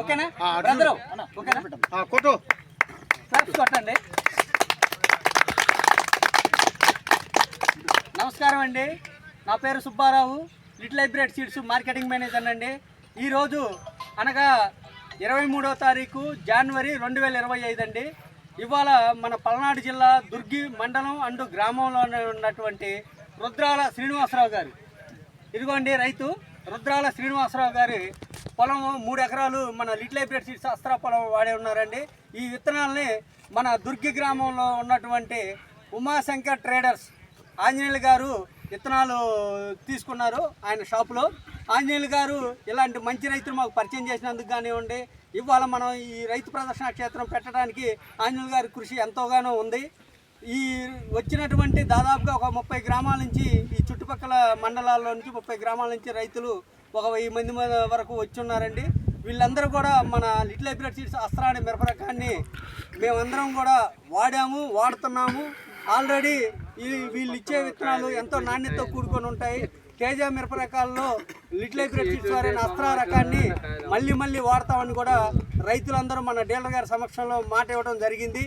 ఓకేనా? ఓకేనా? ఆ, కొట్టు. క్లాప్స్ కొట్టండి. నమస్కారం అండి. నా పేరు Subbarao. Little hybrid seeds marketing manager అండి. ఈరోజు అనగా ఇరవై మూడో తారీఖు జనవరి రెండు వేల ఇరవై ఐదు అండి. ఇవాళ మన పల్నాడు జిల్లా దుర్గి మండలం అండ్ గ్రామంలోనే ఉన్నటువంటి రుద్రాల శ్రీనివాసరావు గారు. ఇదిగోండి రైతు. రుద్రాల శ్రీనివాసరావు గారి పొలం మూడు ఎకరాలు మన లిటిల్ హైబ్రిడ్ సీడ్స్ అస్త్రా పొలం వాడే ఉన్నారండి. ఈ విత్తనాలని మన దుర్గి గ్రామంలో ఉన్నటువంటి ఉమాశంకర్ ట్రేడర్స్ ఆంజనేయులు గారు విత్తనాలు తీసుకున్నారు ఆయన షాపులో. ఆంజనేయులు గారు ఇలాంటి మంచి రైతులు మాకు పరిచయం చేసినందుకు కానివ్వండి ఇవాళ మనం ఈ రైతు ప్రదర్శన క్షేత్రం పెట్టడానికి ఆంజనేయులు గారి కృషి ఎంతోగానో ఉంది. ఈ వచ్చినటువంటి దాదాపుగా ఒక ముప్పై గ్రామాల నుంచి ఈ చుట్టుపక్కల మండలాల్లో నుంచి ముప్పై గ్రామాల నుంచి రైతులు ఒక వెయ్యి మంది వరకు వచ్చి ఉన్నారండి వీళ్ళందరూ కూడా మన లిటిల్ హైబ్రిడ్ సీడ్స్ అస్త్రాని మిరప రకాన్ని మేమందరం కూడా వాడాము వాడుతున్నాము. ఆల్రెడీ ఈ వీళ్ళు ఇచ్చే విత్తనాలు ఎంతో నాణ్యతతో కూడుకొని ఉంటాయి. తేజ మిరప రకాల్లో లిటిల్ హైబ్రిడ్ సీడ్స్ వారైన అస్త్రా రకాన్ని మళ్ళీ మళ్ళీ వాడతామని కూడా రైతులందరూ మన డీలర్ గారి సమక్షంలో మాట ఇవ్వడం జరిగింది.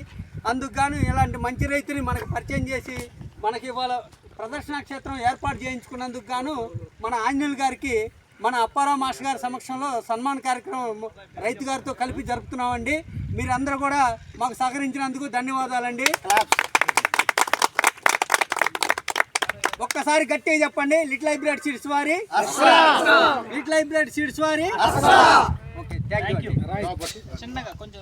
అందుకు గాను ఇలాంటి మంచి రైతుని మనకు పరిచయం చేసి మనకి ఇవాళ ప్రదర్శన క్షేత్రం ఏర్పాటు చేయించుకున్నందుకు గాను మన ఆంజనేయులు గారికి మన అప్పారావు మాస్టర్ గారి సమక్షంలో సన్మాన కార్యక్రమం రైతు గారితో కలిపి జరుపుతున్నామండి. మీరందరూ కూడా మాకు సహకరించినందుకు ధన్యవాదాలండి. ఒక్కసారి గట్టిగా చెప్పండి. లిటిల్ హైబ్రిడ్ సీడ్స్ వారి. లిటిల్ హైబ్రిడ్ సీడ్స్ వారి. Okay thank you. చిన్నగా కొంచెం